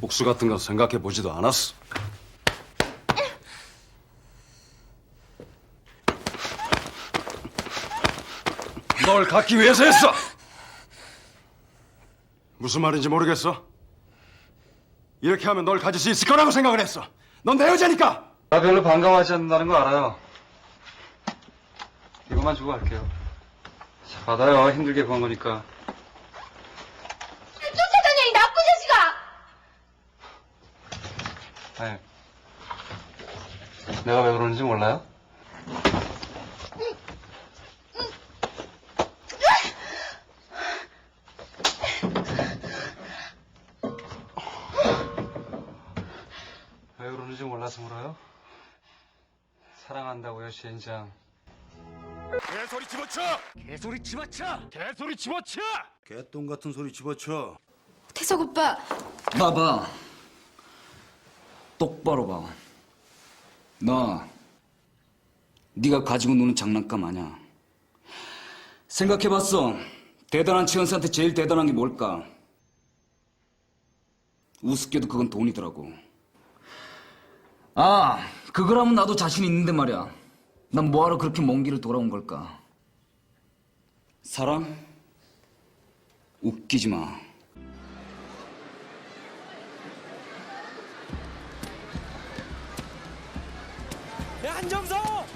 복수 같은 거 생각해 보지도 않았어. 널 갖기 위해서 했어. 무슨 말인지 모르겠어. 이렇게 하면 널 가질 수 있을 거라고 생각을 했어. 넌 내 여자니까. 나 별로 반가워하지 않는다는 거 알아요. 이거만 주고 갈게요. 자, 받아요. 힘들게 구한 거니까. 쫓아다녀 이 나쁜 자식 아! 아니, 내가 왜 그러는지 몰라요? 왜 그러는지 몰라서 물어요? 사랑한다고요, 시인장. 개소리 집어쳐. 개소리 집어쳐. 개소리 집어쳐. 개똥 같은 소리 집어쳐. 태석 오빠 봐봐. 똑바로 봐. 나 네가 가지고 노는 장난감 아니야. 생각해봤어. 대단한 치원사한테 제일 대단한 게 뭘까? 우습게도 그건 돈이더라고. 아, 그거라면 나도 자신 있는데 말이야. 난 뭐하러 그렇게 먼 길을 돌아온 걸까? 사랑? 웃기지 마. 한정서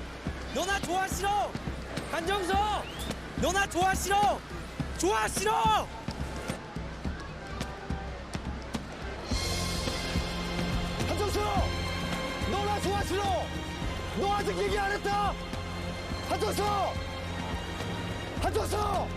너나 좋아 싫어! 한정서 너나 좋아 싫어! 좋아 싫어! 한정서 너나 좋아 싫어! 너 아직 얘기 안 했다! 한정서 한정서